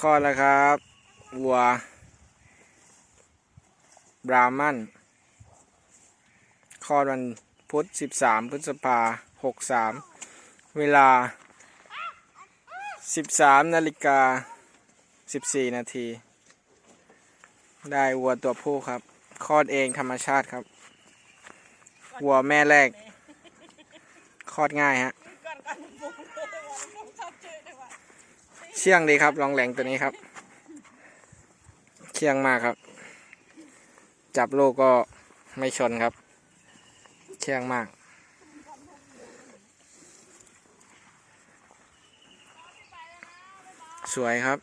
คลอดแล้วครับวัว บรามันคลอดวันพุธ13 พฤษภา63 เวลา 13นาฬิกา 14 นาที ได้วัวตัวผู้ครับคลอดเองธรรมชาติครับ วัวแม่แรกคลอดง่ายฮะ เชื่องดีครับลองแหลงตัวนี้ครับเชื่องมากครับ จับลูกก็ไม่ชนครับ เชื่องมากสวยครับ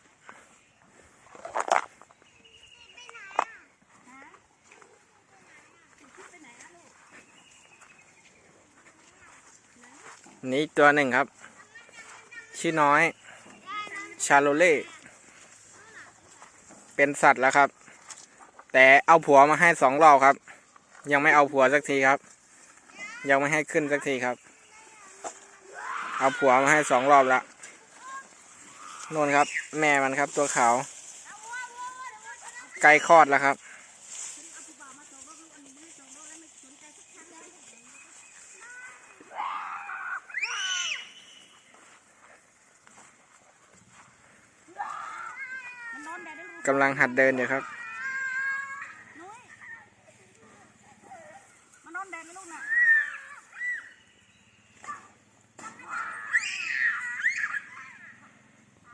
นี่ตัวหนึ่งครับ ชื่อน้อย ชาโลเล่ เป็นสัตว์แล้วครับ แต่เอาผัวมาให้สองรอบครับ ยังไม่เอาผัวสักทีครับ ยังไม่ให้ขึ้นสักทีครับ เอาผัวมาให้สองรอบละนู่นครับ แม่มันครับตัวขาว ไกลคลอดแล้วครับ กำลังหัดเดินอยู่ครับมานอนแดดไหมลูกนะ